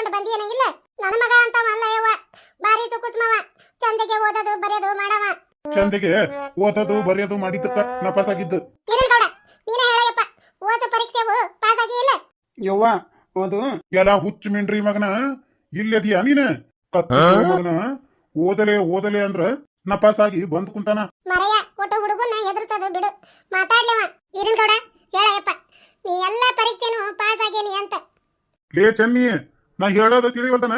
ಮಾಡ್ಕೊಂಡು ಬಂದಿ ಏನಂಗಿಲ್ಲ ನನ್ನ ಮಗ ಅಂತ ಅಲ್ಲ ಯವ್ವ. ಬಾರಿ ಸುಕುಸ್ಮವ. ಚಂದಿಗೆ ಓದೋದು ಬರೆಯೋದು ಮಾಡವ. ಚಂದಿಗೆ ಓದೋದು ಬರೆಯೋದು ಮಾಡಿದ್ದಕ್ಕ ನಪಾಸಾಗಿದ್ದು ಗೌಡ ನೀನೇ ಹೇಳಯ್ಯಪ್ಪ. ಓದು ಪರೀಕ್ಷೆ ಓ ಪಾಸ್ ಆಗಿ ಇಲ್ಲ? ಯವ್ವ ಅದು ಎಲ್ಲ ಹುಚ್ಚ ಮಿಂಡ್ರಿ ಮಗನ ಇಲ್ಲದಿಯ ನೀನ? ಕತ್ತ ಮಗನ ಓದಲೆ ಓದಲೆ ಅಂದ್ರ ನಪಾಸಾಗಿ ಬಂದ್ ಕುಂತಾನ. ಮರಯ್ಯ ಒಟ್ಟು ಹುಡುಗನ ಎದುರ್ತದ ಬಿಡು. ಮಾತಾಡ್ಲವ. ಇರಲ್ ಗೌಡ ಹೇಳಯ್ಯಪ್ಪ. ನೀ ಎಲ್ಲ ಪರೀಕ್ಷೆನು ಪಾಸ್ ಆಗೇನಿ ಅಂತ. ಲೇ ಚೆನ್ನಿ ನಾ ಹೇಳೋದು ತಿಳಿವಲ್ದನ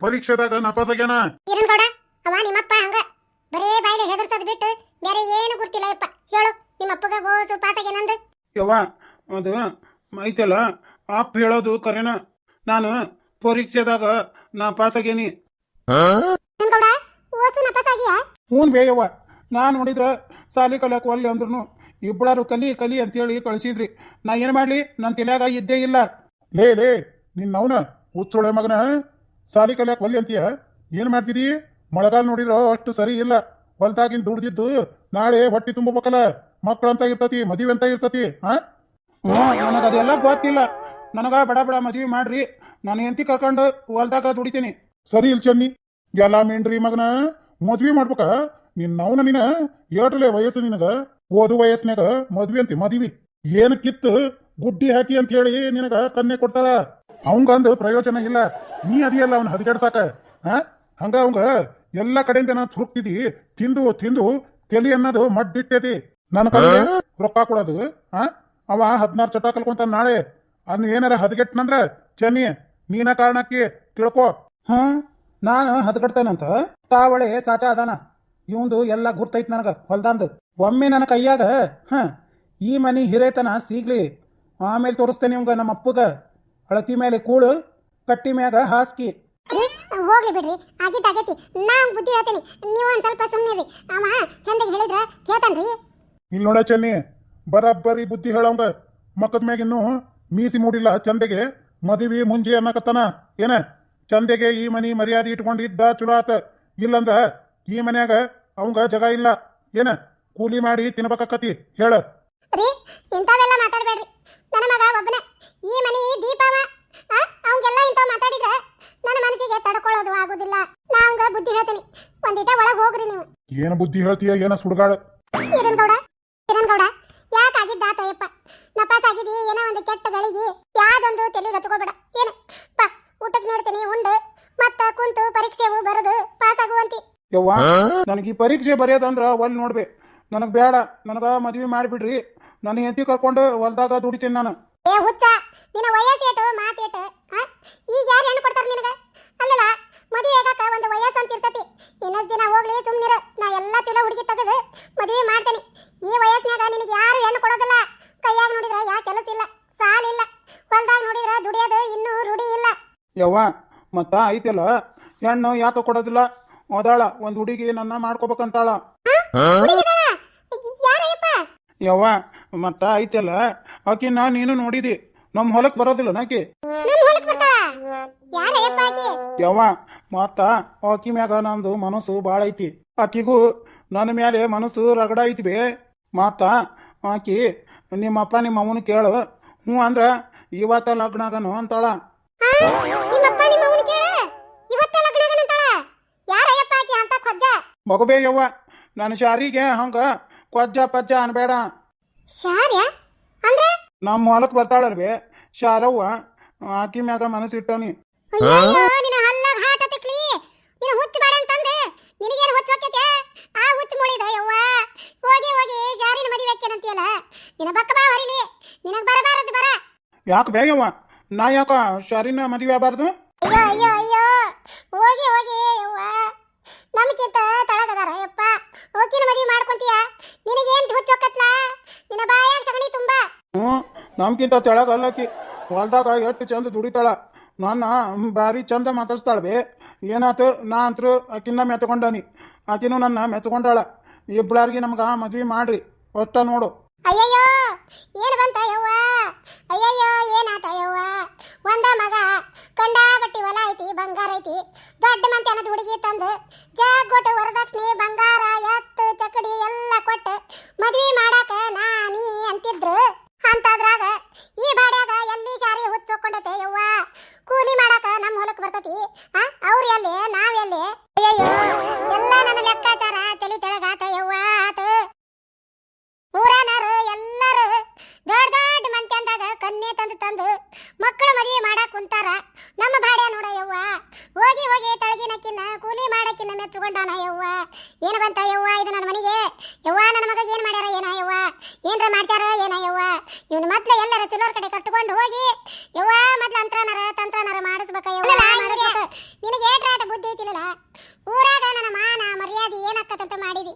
ಪರೀಕ್ಷೆದಾಗ ನಪಾಸಾಗ್ಯಾನ ಇರನ್ ಗೌಡ ಅವ ನಿಮ್ಮಪ್ಪ ಹಂಗ. ಬರೇ ಬಾಯಿಲೆ ಹೆದರ್ಸದ್ ಬಿಟ್ಟು ಬೇರೆ ಏನು ಗುರ್ತಿಲ್ಲ ಯಪ್ಪ ಹೇಳು ನಿಮ್ಮಪ್ಪಗ ಓಸು ಪಾಸ್ ಯವ್ವ ಅದು ಐತಲ್ಲ ಅಪ್ಪ ಹೇಳೋದು ಕರೆನ. ನಾನು ಪರೀಕ್ಷೆದಾಗ ನಾ ಪಾಸ್ ಇರನ್ ಗೌಡ ಓಸು ನಪಾಸ್ ಆಗಿಯಾ? ಹ್ಞೂ ಬೇ ಯವ್ವ ನಾ ನೋಡಿದ್ರ ಸಾಲಿ ಕಲಿಯಕ್ಕೆ ಒಲ್ಲಿ ಅಂದ್ರೂ ಇಬ್ಬಳಾರು ಕಲಿ ಕಲಿ ಅಂತೇಳಿ ಕಳಿಸಿದ್ರಿ. ನಾ ಏನು ಮಾಡಲಿ? ನನ್ನ ತಲೆಯಾಗ ಇದ್ದೇ ಇಲ್ಲ. ಲೇ ಲೇ ನಿನ್ನವನ ಹುಚ್ಚೊಳೆ ಮಗನ ಸಾಲಿ ಕಲಿಯಾಕ ಒಲ್ಲಿ ಅಂತೀಯ? ಏನು ಮಾಡ್ತಿದಿ? ಮಳೆಗಾಲ ನೋಡಿದ್ರೋ ಅಷ್ಟು ಸರಿ ಇಲ್ಲ. ಹೊಲ್ದಾಗಿನ ದುಡ್ದಿದ್ದು ನಾಳೆ ಹೊಟ್ಟಿ ತುಂಬಬೇಕಲ್ಲ. ಮಕ್ಕಳಂತ ಇರ್ತತಿ ಮದುವೆ ಅಂತ ಇರ್ತತಿ ಹಾ? ನನಗೆ ಅದೆಲ್ಲ ಗೊತ್ತಿಲ್ಲ. ನನಗ ಬಡ ಬಡ ಮದುವೆ ಮಾಡ್ರಿ. ನಾನು ಹೆಂಡತಿ ಕರ್ಕೊಂಡು ಹೊಲ್ದಾಗ ದುಡಿತೀನಿ. ಸರಿ ಇಲ್ ಚನ್ನಿ. ಎಲ್ಲ ಮಿಂಡ್ರಿ ಮಗನ. ಮದ್ವಿ ಮಾಡ್ಬೇಕ? ನಿನ್ನವನ ನಿನ ಏಟ್ರಲೆ ವಯಸ್ಸು ನಿನಗ. ಓದು ವಯಸ್ಸಿನಾಗ ಮದ್ವಿ ಅಂತಿ, ಮದ್ವಿ. ಏನ್ ಕಿತ್ತು? ಗುಡ್ಡಿ ಹಾಕಿ ಅಂತ ಹೇಳಿ ನಿನಗ ಕನ್ನೆ ಕೊಡ್ತಾರ. ಅವಂಗಂದು ಪ್ರಯೋಜನ ಇಲ್ಲ. ನೀ ಅದಿಯಲ್ಲ ಅವ್ನ ಹದಗೆಡ್ಸಾಕ ಹಾ ಹಂಗ ಅವಂಗ ಎಲ್ಲ ಕಡೆಯಿಂದ ನಾ ತುರುಕ್ತಿದಿ ತಿಂದು ತಿಂದು ತೆಲಿ ಅನ್ನೋದು ಮಡ್ಡಿಟ್ಟೈತಿ. ನನ್ನ ಕಡೆ ರೊಕ್ಕ ಕೊಡೋದು. ಹಾ ಅವ ಹದಿನಾರು ಚಟ ಕಲ್ಕೊಂತಾನ ನಾಳೆ ಅದ್ನ ಏನಾರ ಹದಗೆಟ್ಟನಂದ್ರ ಚೆನ್ನಿ ನೀನ ಕಾರಣಕ್ಕೆ ತಿಳ್ಕೊ. ಹಾ? ನಾನು ಹದಗಡ್ತೇನಂತ? ತಾವಳೆ ಸಾಚ ಅದಾನ. ಇವಂದು ಎಲ್ಲ ಗುರ್ತೈತ್ ನನಗೆ ಹೊಲ್ದಂದು. ಒಮ್ಮೆ ನನ್ನ ಕೈಯಾಗ ಹ ಈ ಮನಿ ಹಿರೇತನ ಸಿಗ್ಲಿ ಆಮೇಲೆ ತೋರಿಸ್ತೇನೆ ನಿಮ್ಗೆ ನಮ್ಮ ಅಪ್ಪಗ. ಅಳತಿ ಮೇಲೆ ಕೂಳು ಕಟ್ಟಿ ಮ್ಯಾಗ ಹಾಸ್ಕಿ. ರೀ ಹೋಗ್ಲಿ ಬಿಡ್ರಿ. ಆಗಿದ್ದ ಆಗೈತಿ. ನಾ ಅವ್ನ್ ಬುದ್ಧಿ ಹೇಳ್ತೀನಿ. ನೀವು ಒಂದ್ ಸ್ವಲ್ಪ ಸುಮ್ಮನಿರಿ ಅವ ಚಂದಗೆ ಹೇಳಿದ್ರ ಕೇಳ್ತಾನ್ರಿ ಇಲ್ಲಿ ನೋಡ ಚೆನ್ನಿ ಬರಬ್ಬರಿ ಬುದ್ಧಿ ಹೇಳವಂಗ ಮಕ್ಕದ ಮ್ಯಾಗ ಇನ್ನೂ ಮೀಸಿ ಮೂಡಿಲ್ಲ ಚಂದೆಗೆ. ಮದುವೆ ಮುಂಜಿ ಅನ್ನಕತ್ತಾನ. ಏನ? ಚಂದೆಗೆ ಈ ಮನಿ ಮರ್ಯಾದೆ ಇಟ್ಕೊಂಡಿದ್ದ ಚಲೋ ಆತ. ಇಲ್ಲಂದ್ರ ಈ ಮನ್ಯಾಗ ಅವಂಗ ಜಗ ಇಲ್ಲ. ಏನ? ಕೂಲಿ ಮಾಡಿ ತಿನ್ಬೇಕಾಕತಿ. ಹೇಳ. ರೀ ಇಂಥವೆಲ್ಲ ಮಾತಾಡ್ಬೇಡ್ರಿ. ನನ್ನ ಮಗ ಒಬ್ಬನೇ. ಈ ಮನೆ ದೀಪವ. ಅವಂಗೆಲ್ಲ ಇಂತ ಮಾತಾಡಿದ್ರೆ ನನ್ನ ಮನಸ್ಸಿಗೆ ತಡ್ಕೊಳ್ಳೋದು ಆಗೋದಿಲ್ಲ. ನಾ ಅವಂಗ ಬುದ್ಧಿ ಹೇಳ್ತೀನಿ. ಒಂದಿಟ ಒಳಗ್ ಹೋಗ್ರಿ ನೀವು. ಏನ ಬುದ್ಧಿ ಹೇಳ್ತೀಯ ಏನ ಸುಡ್ಗಾಳ ಕಿರಣ್ ಗೌಡ ಕಿರಣ್ ಗೌಡ ಯಾಕಾಗಿದ್ದ ತಯಪ್ಪ ಯಪ್ಪ ನಪಾಸ್ ಆಗಿದಿ ಏನೋ ಒಂದು ಕೆಟ್ಟ ಗಳಿಗೆ ಯಾವ್ದೊಂದು ತಲೆಗೆ ಹಚ್ಕೋಬೇಡ ಏನು? ಪ ಊಟಕ್ಕೆ ನೀಡ್ತೀನಿ ಉಂಡು. ಮತ್ತ ಕುಂತು ಪರೀಕ್ಷೆವು ಬರದು ಪಾಸ್ ಆಗುವಂತಿ ಯವ್ವ ನನಗೆ ಈ ಪರೀಕ್ಷೆ ಬರೆಯೋದಂದ್ರ ಒಲ್ ನೋಡ್ಬೇ. ನನಗೆ ಬೇಡ ನನಗೆ ಮದುವೆ ಮಾಡಿಬಿಡ್ರಿ. ನನ್ನ ಹೆಂಡತಿ ಕರ್ಕೊಂಡು ಹೊಲ್ದಾಗ ದುಡಿತೀನಿ ನಾನು. ಏ ಹುಚ್ಚ ನಿನ್ನ ವಯಸ್ಸೇಟು ಮಾತೇಟು ಈಗ ಯಾರು ಹೆಣ್ಣು ಕೊಡ್ತಾರ ನಿನಗೆ? ಅಲ್ಲಲ್ಲ ಮದುವೆ ಆಗಾಕ ಒಂದು ವಯಸ್ಸು ಅಂತ ಇರ್ತತಿ. ಇನ್ನೊಂದು ದಿನ ಹೋಗ್ಲಿ ಸುಮ್ಮನಿರು ನಾ ಎಲ್ಲ ಚಲೋ ಹುಡುಗಿ ತೆಗೆದು ಮದುವೆ ಮಾಡ್ತೇನೆ. ಈ ವಯಸ್ಸಿನಾಗ ನಿನಗೆ ಯಾರು ಹೆಣ್ಣು ಕೊಡೋದಿಲ್ಲ. ಕೈಯಾಗ ನೋಡಿದ್ರೆ ಯಾ ಕೆಲಸ ಇಲ್ಲ ಸಾಲ ಇಲ್ಲ. ಹೊಲ್ದಾಗ ನೋಡಿದ್ರೆ ದುಡಿಯೋದು ಇನ್ನೂ ರೂಢಿ ಇಲ್ಲ. ಯವ್ವ ಮತ್ತ ಐತಲ್ಲ ಹೆಣ್ಣು ಯಾಕೆ ಕೊಡೋದಿಲ್ಲ. ಓದಾಳ ಒಂದು ಹುಡುಗಿ ನನ್ನ ಮಾಡ್ಕೋಬೇಕಂತಾಳ. ಯವ್ವ ಮತ್ತ ಐತಲ್ಲ ನಾ ನೀನು ನೋಡಿದಿ. ನಮ್ಮ ಹೊಲಕ್ಕೆ ಬರೋದಿಲ್ಲ ನಾಕಿ ಆಕಿ? ಯವ್ವ ಮತ್ತ ಆಕಿ ಮ್ಯಾಗ ನಂದು ಮನಸ್ಸು ಭಾಳ ಐತಿ. ಆಕಿಗೂ ನನ್ನ ಮೇಲೆ ಮನಸ್ಸು ರಗಡ ಐತಿ ಬೇ. ಮತ್ತ ಆಕಿ ನಿಮ್ಮಪ್ಪ ನಿಮ್ಮ ಅವನು ಕೇಳು. ಹ್ಞೂ ಅಂದ್ರ ಇವತ್ತ ಲಗ್ನ ಆಗನು ಅಂತಾಳ? ಆಕಿ ಮಗಬೇ ಯವ್ವ ನನ್ನ ಶಾರಿಗೆ ಹಂಗ ಕೊಜ್ಜ ಪಜ್ಜ ಅನ್ಬೇಡ. ಶಾರ್ಯ? ಅಂದ್ರೆ? ನಮ್ಮ ಹೊಲಕ್ಕೆ ಬರ್ತಾಳರ್ ಬೇ ಶಾರವ್ವ ಆಕಿ ಮ್ಯಾಗ ಮನಸ್ಸಿಟ್ಟನಿ ಇಟ್ಟನಿ ಅಯ್ಯಯ್ಯೋ ನಿನ್ನ ಹಲ್ಲಾಗ ನಿನ್ನ ಹುಚ್ಚ ಬೇಡ ಅಂತಂದೆ. ನಿನಗೇನು ಆ ಹುಚ್ಚ ಮುಳಿದ ಯವ್ವ. ಹೋಗಿ ಹೋಗಿ ಜಾರಿನ ಮದುವೆ ಹಾಕ್ಯನಂತೀಯಲ್ಲ ನಿನ್ನ ಬಕ್ಕ ಬಾ ಹೊರಿಲಿ. ನಿನಗೆ ಬರಬಾರದು ಬರ. ಯಾಕೆ ಬೇಯವ್ವ ನಾ ಯಾಕ ಶಾರಿನ ಮದುವೆ ಆಗಬಾರ್ದು? ಅಯ್ಯೋ ಅಯ್ಯೋ ಅಯ್ಯೋ ಹೋಗಿ ಹೋಗಿ ಯವ್ವ ನಮ್ಗಿಂತ ತಳಗದಾರ ಯಪ್ಪ ಹೋಗಿನ ಮದುವೆ ಮಾಡ್ಕೊಂತೀಯ ನಿನಗೇನ್ ಹುಚ್ಚ ಹೊಕ್ಕತ್ಲ ನಿನ್ನ ಬಾಯಾಗ ಸಗಣಿ ತುಂಬಾ ಹ್ಞೂ? ನಮ್ಗಿಂತ ತೆಳಗಲ್ಲಕ್ಕಿ ಹೊಲ್ದಾಗ ಎಷ್ಟು ಚಂದ ದುಡಿತಾಳ. ನನ್ನ ಭಾರಿ ಚಂದ ಮಾತಾಡ್ಸ್ತಾಳ ಬೇ. ಏನಾತು? ನಾ ಅಂತೂ ಆಕಿನ್ನ ಮೆತ್ಕೊಂಡನಿ ಆಕಿನೂ ನನ್ನ ಮೆತ್ಕೊಂಡಾಳ ಇಬ್ಬಳಾರ್ಗಿ ನಮ್ಗೆ ಮದ್ವೆ ಮಾಡ್ರಿ. ಅಷ್ಟ ನೋಡು. ಅಯ್ಯಯ್ಯೋ! ಏನು ಬಂತ ಯವ್ವ? ಅಯ್ಯಯ್ಯೋ, ಏನಾತ ಯವ್ವ? ಒಂದ ಮಗ. ಕಂಡಾಪಟ್ಟಿ ಹೊಲ ಐತಿ, ಬಂಗಾರ ಐತಿ. ದೊಡ್ಡ ಮಂತೆ ಹುಡುಗಿ ತಂದು ಜಾಗೊಟ್ಟು ವರದಕ್ಷಿಣೆ ಬಂಗಾರ ಎತ್ತು ಚಕಡಿ ಎಲ್ಲ ಕೊಟ್ಟು ಮದ್ವಿ ಮಾಡಾಕ ನಾನಿ ಅಂತಿದ್ರು ಅಂತದ್ರಾಗ ಈ ಬಾಡ್ಯಾಗ ಎಲ್ಲಿ ಶಾರಿ ಹುಚ್ಚೊಕ್ಕೊಂಡತೆ ಯವ್ವ ಕೂಲಿ ಮಾಡಾಕ ನಮ್ಮ ಹೊಲಕ್ಕೆ ಬರ್ತತಿ? ಅವ್ರು ಎಲ್ಲಿ? ನಾವ್ ಎಲ್ಲಿ? ಅಯ್ಯಯ್ಯೋ ಎಲ್ಲ ನನ್ನ ಲೆಕ್ಕಾಚಾರ ತಲೆ ತೆಳಗಾತ ಯವ್ವ ಆತ ಊರನರು ಎಲ್ಲರೂ ದೊಡ್ಡ ದೊಡ್ಡ ಮಂತ್ಯಂದಾಗ ಕನ್ನೆ ತಂದು ತಂದು ಮಕ್ಕಳು ಮದುವೆ ಮಾಡಾಕ್ ಕುಂತಾರ ನಮ್ಮ ಬಾಡ್ಯ ನೋಡ ಯವ್ವ ಹೋಗಿ ಹೋಗಿ ತಳಗಿನಕ್ಕಿನ್ನ ಕೂಲಿ ನಮ್ಮ ಯವ್ವ? ಏನು ಬಂತ ಯವ್ವ ಇದು ನನ್ನ ಮನೆಗೆ? ಯವ್ವ ನನ್ನ ಮಗ ಏನು ಮಾಡ್ಯಾರ ಏನ ಯವ್ವ? ಏನ್ರ ಮಾಡ್ಯಾರ ಏನ ಯವ್ವ? ಇವನು ಮೊದ್ಲು ಎಲ್ಲರ ಚಲೋರ್ ಕಡೆ ಕಟ್ಕೊಂಡು ಹೋಗಿ ಯವ್ವ ಮೊದ್ಲು ಅಂತ್ರನಾರ ತಂತ್ರನಾರ ಮಾಡಿಸ್ಬೇಕ ಯವ್ವ ನಿನಗೆ ಏಟ್ರಾಟ ಬುದ್ಧಿ ಐತಿಲ್ಲ ಊರಾಗ ನನ್ನ ಮಾನ ಮರ್ಯಾದೆ ಏನಾಕತ್ತಂತ ಮಾಡಿದಿ?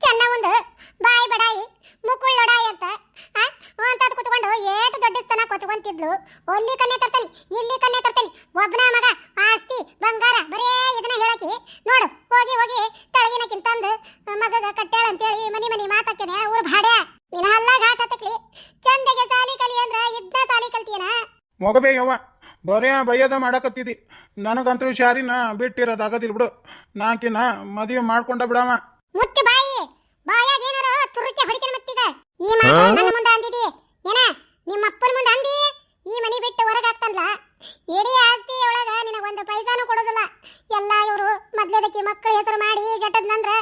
ಚೆನ್ನ ಒಂದು ಬಾಯಿ ಬಡಾಯಿ ಮುಕ್ಕುಳ್ಳೊಡಾಯಿ ಅಂತ ಆ? ಅಂತದ್ ಕುತ್ಕೊಂಡು ಏಟು ದೊಡ್ಡಸ್ತನ ಕೊತ್ಕೊಂತಿದ್ಲು. ಒಲ್ಲಿ ಕನ್ನೆ ತರ್ತಾನೆ ಇಲ್ಲಿ ಕನ್ನೆ ತರ್ತಾನೆ. ಒಬ್ಬನ ಮಗ ಮಗಬೇ ಯವ್ವ ಬರೇ ಬಯ್ಯದ ಮಾಡಕತ್ತಿದಿ. ನನಗಂತೂ ಶಾರಿನ ಬಿಟ್ಟಿರೋದಾಗದಿಲ್ಲ ಬಿಡು. ನಾಕಿನ ಮದುವೆ ಮಾಡ್ಕೊಂಡ ಬಿಡವ ಮುಚ್ಚು ಬಾಯಿ. ಬಾಯಾಗ ಏನಾರ ತುರುಚೆ ಹೊಡಿತೀನಿ ಮತ್ತೀಗ. ಈ ಮಾತು ನನ್ನ ಮುಂದೆ ಅಂದಿದಿ. ಏನ? ನಿಮ್ಮ ಅಪ್ಪನ ಮುಂದೆ ಅಂದಿ? ಈ ಮನಿ ಬಿಟ್ಟು ಹೊರಗಾಗ್ತನ್ಲ ಇಡೀ ಆಸ್ತಿ ಒಳಗ ನಿನಗ ಒಂದು ಪೈಸಾನು ಕೊಡೋದಿಲ್ಲ ಎಲ್ಲ ಇವರು ಮೊದ್ಲೇದಕ್ಕೆ ಮಕ್ಕಳ ಹೆಸರು ಮಾಡಿ ಜಟದ್ನಂದ್ರ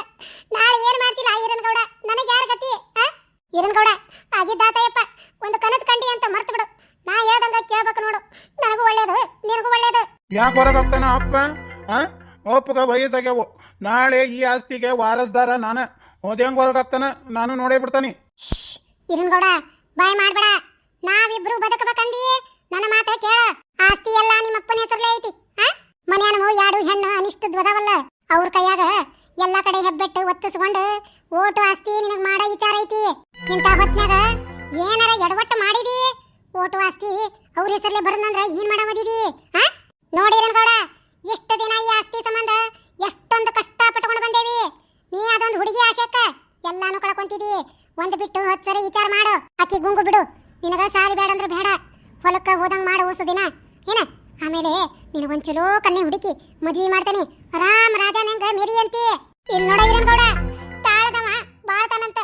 ನಾಳೆ ಏನ್ ಮಾಡ್ತಿಲ್ಲ ಈರನ್ ಗೌಡ ನನಗೆ ಯಾರ ಗತಿ ಆ ಈರನ್ ಗೌಡ ಆಗಿದ್ದಾತಯ್ಯಪ್ಪ ಒಂದು ಕನಸು ಕಂಡಿ ಅಂತ ಮರ್ತು ಬಿಡು ನಾ ಹೇಳ್ದಂಗ ಕೇಳ್ಬೇಕು ನೋಡು ನನಗೂ ಒಳ್ಳೇದು ನಿನಗೂ ಒಳ್ಳೇದು ಯಾಕೆ ಹೊರಗಾಗ್ತಾನ ಅಪ್ಪ? ಆ? ಒಪ್ಪಗ ವಯಸ್ಸಾಗ್ಯಾವು. ನಾಳೆ ಈ ಆಸ್ತಿಗೆ ವಾರಸ್ದಾರ ನಾನ. ಹೋದ ಹೆಂಗ್ ಹೊರಗಾಗ್ತಾನ? ನಾನು ನೋಡೇ ಬಿಡ್ತಾನಿ. ಇರನ್ಗೌಡ ಗೌಡ, ಬಾಯ್ ಮಾಡ್ಬೇಡ. ನಾವಿಬ್ರು ಬದುಕಬೇಕಂದಿಯೇ ನನ್ನ ಮಾತ ಕೇಳ. ಆಸ್ತಿ ಎಲ್ಲ ನಿಮ್ಮ ಅಪ್ಪನ ಹೆಸರಲ್ಲೇ ಐತಿ. ಆ? ಮನ್ಯಾನವು ಎರಡು ಹೆಣ್ಣು ಅನಿಷ್ಟದ್ವದವಲ್ಲ ಅವ್ರ ಕೈಯಾಗ ಎಲ್ಲ ಕಡೆ ಹೆಬ್ಬೆಟ್ಟು ಒತ್ತಿಸ್ಕೊಂಡು ಓಟು ಆಸ್ತಿ ನಿನಗ್ ಮಾಡೋ ವಿಚಾರ ಐತಿ. ಇಂಥ ಹೊತ್ನ್ಯಾಗ ಏನಾರ ಎಡವಟ್ಟು ಮಾಡಿದಿ? ಓಟು ಆಸ್ತಿ ಅವ್ರ ಹೆಸರಲ್ಲೇ ಬರಂದ್ರ ಏನ್ ಮಾಡವದಿದಿ ಆ? ನೋಡಿ ಗೌಡ ಎಷ್ಟು ದಿನ ಈ ಆಸ್ತಿ ಸಂಬಂಧ ಎಷ್ಟೊಂದು ಕಷ್ಟ ಪಟ್ಕೊಂಡು ಬಂದೇವಿ. ನೀ ಅದೊಂದು ಹುಡುಗಿ ಆಶಕ್ಕ, ಎಲ್ಲಾನು ಕಳ್ಕೊಂತಿದಿ. ಒಂದು ಬಿಟ್ಟು ಹತ್ತು ಸರಿ ವಿಚಾರ ಮಾಡು. ಅಕ್ಕಿ ಗುಂಗು ಬಿಡು. ನಿನಗ ಸಾರಿ ಬೇಡ ಅಂದ್ರೆ ಬೇಡ. ಹೊಲಕ್ಕ ಹೋದಂಗೆ ಮಾಡು ಓಸು ದಿನ. ಏನ? ಆಮೇಲೆ ನಿನಗೊಂದು ಚಲೋ ಕನ್ನೆ ಹುಡುಕಿ ಮದ್ವಿ ಮಾಡ್ತಾನೆ. ರಾಮ್ ರಾಜನಂಗ ಮೇರಿ ಅಂತಿ. ಇಲ್ಲಿ ನೋಡ ಇರನ್ ಗೌಡ ತಾಳದವ, ಬಾಳ್ತಾನಂತ.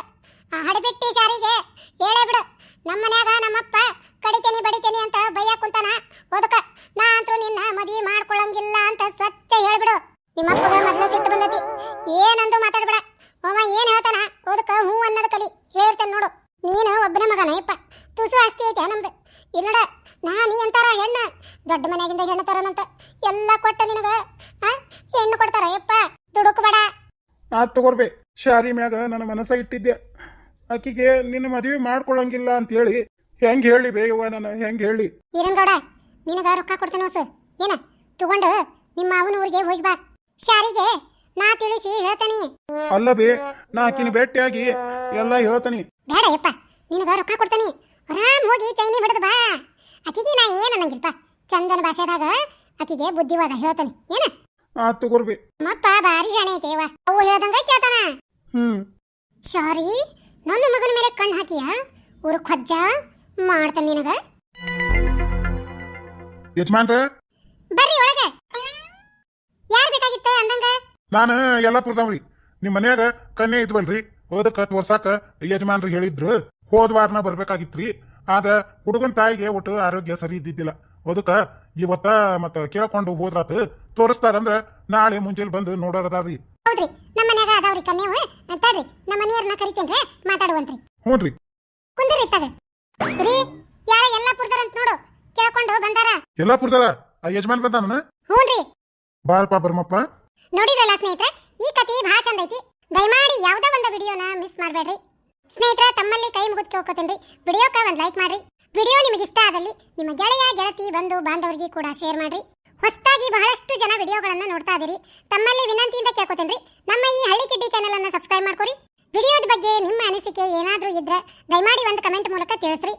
ಆ ಹಡಬಿಟ್ಟಿ ಶಾರಿಗೆ ಹೇಳೇ ಬಿಡು. ನಮ್ಮ ಮನ್ಯಾಗ ನಮ್ಮಪ್ಪ ಹೆಣ್ಣು ತರನಂತ ಎಲ್ಲ ಕೊಟ್ಟ ನಿನಗ. ಹೆಣ್ಣು ಕೊಡ್ತಾರ ಯಪ್ಪ? ದುಡುಕ್ಬೇಡ ಆತ್ ತಗೋರ್ಬೆ ಶಾರಿ ಮ್ಯಾಗ ನನ್ನ ಮನಸ್ಸ ಇಟ್ಟಿದ್ದೆ. ಆಕಿಗೆ ನಿನ್ನ ಮದುವೆ ಮಾಡ್ಕೊಳಂಗಿಲ್ಲ ಅಂತ ಹೇಳಿ ಹೆಂಗ್ ಹೇಳಿ ಬೇಯವ್ವ ನಾನು ಹೆಂಗ್ ಹೇಳಿ? ಇರಂಗೌಡ ನಿನಗ ರೊಕ್ಕ ಕೊಡ್ತೇನೆ ಹೊಸ ಏನ? ತಗೊಂಡು ನಿಮ್ಮ ಅವನ ಊರಿಗೆ ಹೋಗಿ ಬಾ. ಶಾರಿಗೆ ನಾ ತಿಳಿಸಿ ಹೇಳ್ತಾನಿ. ಅಲ್ಲ ಬೇ ನಾ ಆಕಿನ ಭೇಟಿಯಾಗಿ ಎಲ್ಲ ಹೇಳ್ತಾನಿ. ಬೇಡ ಯಪ್ಪ. ನಿನಗ ರೊಕ್ಕ ಕೊಡ್ತಾನಿ. ಆರಾಮ್ ಹೋಗಿ ಚೈನಿ ಬಾ. ಆಕಿಗೆ ನಾ ಏನ್ ಅನ್ನಂಗಿಲ್ಪ? ಚಂದನ ಭಾಷೆದಾಗ ಆಕಿಗೆ ಬುದ್ಧಿವಾದ ಹೇಳ್ತಾನೆ. ಏನ? ಆ ತಗೋರ್ಬೆ. ನಮ್ಮಪ್ಪ ಭಾರಿ ಜಾಣೆ ಐತೆವ ಅವು ಹೇಳ್ದಂಗ ಕೇಳ್ತಾನ. ಹ್ಮ್. ಸಾರಿ ನನ್ನ ಮಗನ ಮೇಲೆ ಕಣ್ಣು ಹಾಕಿಯ? ಊರು ಖಜ್ಜ ಮಾಡ್ತಾನೆ ನಿನಗ. ಯಜಮಾನ್ರ? ಬರ್ರಿ ಒಳಗೆ. ಯಾರ್ ಬೇಕಾಗಿತ್ತ ಅಂದಂಗ? ನಾನು ಯಲ್ಲಾಪುರದವ್ರಿ. ನಿಮ್ಮ ಮನ್ಯಾಗ ಕನ್ಯೆ ಇದ್ವಲ್ರಿ. ಹೋದಕ್ಕ ತೋರ್ಸಾಕ ಯಜಮಾನ್ರು ಹೇಳಿದ್ರು. ಹೋದ ವಾರನ ಬರ್ಬೇಕಾಗಿತ್ರಿ. ಆದ್ರ ಹುಡುಗನ್ ತಾಯಿಗೆ ಒಟ್ಟು ಆರೋಗ್ಯ ಸರಿ ಇದ್ದಿದ್ದಿಲ್ಲ. ಅದಕ್ಕ ಇವತ್ತ ಮತ್ತ ಕೇಳ್ಕೊಂಡು ಹೋದ್ರಾತ ತೋರಿಸ್ತಾರಂದ್ರ ನಾಳೆ ಮುಂಜಾನೆ ಬಂದು ನೋಡೋರದಾರ್ರಿ. ಹೌದ್ರಿ. ನಮ್ಮ ಮನ್ಯಾಗ ಅದಾವ್ರಿ ಕನ್ಯವ ತಡ್ರಿ. ನಮ್ಮ ಮನೆಯವ್ರನ್ನ ಕರಿತೇನ್ರಿ. ಮಾತಾಡುವಂತ್ರಿ. ಹ್ಞೂನ್ರಿ ಕುಂದ್ರಿ ತಗ. ರೀ ಯಾರ ಅಂತ ನೋಡು. ಕೇಳ್ಕೊಂಡು ಬಂದಾರ. ಯಲ್ಲಾಪುರದಾರ ಆ ಯಜಮಾನ್ ಬಂದಾನ ಹ್ಞೂನ್ರಿ ಬಾರಪ್ಪ ಬರ್ಮಪ್ಪ ನೋಡಿದ್ರಲ್ಲ ಸ್ನೇಹಿತರೆ ಈ ಕತಿ ಬಹಳ ಚಂದ ಐತಿ. ದಯಮಾಡಿ ಯಾವ್ದೋ ಒಂದು ವಿಡಿಯೋನ ಮಿಸ್ ಮಾಡಬೇಡ್ರಿ. ಸ್ನೇಹಿತರೆ ತಮ್ಮಲ್ಲಿ ಕೈ ಮುಗಿದು ಕೇಳ್ಕೊತೇನ್ರಿ. ವಿಡಿಯೋಕ ಒಂದು ಲೈಕ್ ಮಾಡ್ರಿ. ವಿಡಿಯೋ ನಿಮಗೆ ಇಷ್ಟ ಆದಲ್ಲಿ ನಿಮ್ಮ ಗೆಳೆಯ, ಗೆಳತಿ, ಬಂಧು, ಬಾಂಧವರಿಗೆ ಕೂಡ ಶೇರ್ ಮಾಡ್ರಿ. ಹೊಸದಾಗಿ ಬಹಳಷ್ಟು ಜನ ವಿಡಿಯೋಗಳನ್ನು ನೋಡ್ತಾ ಇದ್ದೀರಿ. ತಮ್ಮಲ್ಲಿ ವಿನಂತಿಯಿಂದ ಕೇಳ್ಕೊತೇನ್ರಿ. ನಮ್ಮ ಈ ಹಳ್ಳಿ ಕಿಡ್ಡಿ ಚಾನೆಲ್ ಅನ್ನು ಸಬ್ಸ್ಕ್ರೈಬ್ ಮಾಡ್ಕೊರಿ. ವಿಡಿಯೋದ ಬಗ್ಗೆ ನಿಮ್ಮ ಅನಿಸಿಕೆ ಏನಾದರೂ ಇದ್ರೆ ದಯಮಾಡಿ ಒಂದು ಕಮೆಂಟ್ ಮೂಲಕ ತಿಳಿಸ್ರಿ.